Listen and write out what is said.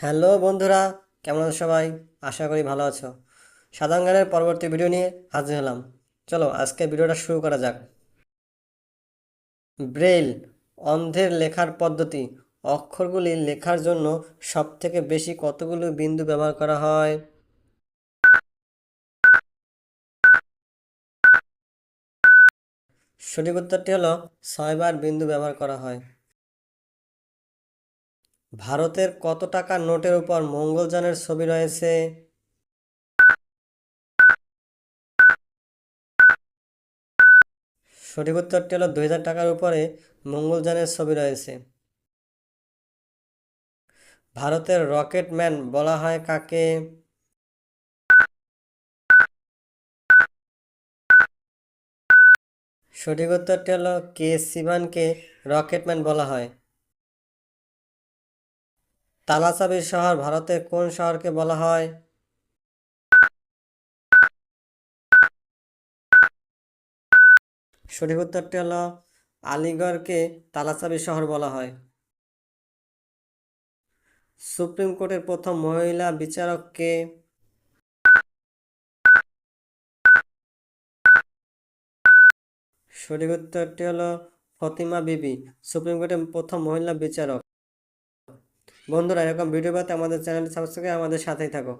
Hello বন্ধুরা, কেমন আছো সবাই? আশা করি ভালো আছো। সাধারণ জ্ঞানের পরবর্তী ভিডিও নিয়ে হাজির হলাম। চলো, আজকে ভিডিওটা শুরু করা যাক। ব্রেইল, অন্ধের লেখার পদ্ধতি। অক্ষরগুলি লেখার জন্য সবথেকে বেশি কতগুলো বিন্দু ব্যবহার করা হয়? সঠিক উত্তরটি হলো ছয়বার বিন্দু ব্যবহার করা হয়। ভারতের কত টাকার নোটের উপর মঙ্গলযানের ছবি রয়েছে? সঠিক উত্তরটি হলো দুই হাজার টাকার উপরে মঙ্গলযানের ছবি রয়েছে। ভারতের রকেট ম্যান বলা হয় কাকে? সঠিক উত্তরটি হলো কে সিবানকে রকেটম্যান বলা হয়। তালাচাবির শহর ভারতের কোন শহরকে বলা হয়? সঠিক উত্তরটি হলো আলিগড়কে তালাচাবির শহর বলা হয়। সুপ্রিম কোর্টের প্রথম মহিলা বিচারক কে? সঠিক উত্তরটি হলো ফতিমা বিবি, সুপ্রিম কোর্টের প্রথম মহিলা বিচারক। বন্ধুরা এরকম ভিডিও পেতে আমাদের চ্যানেলটি সাবস্ক্রাইব করে আমাদের সাথেই থাকো।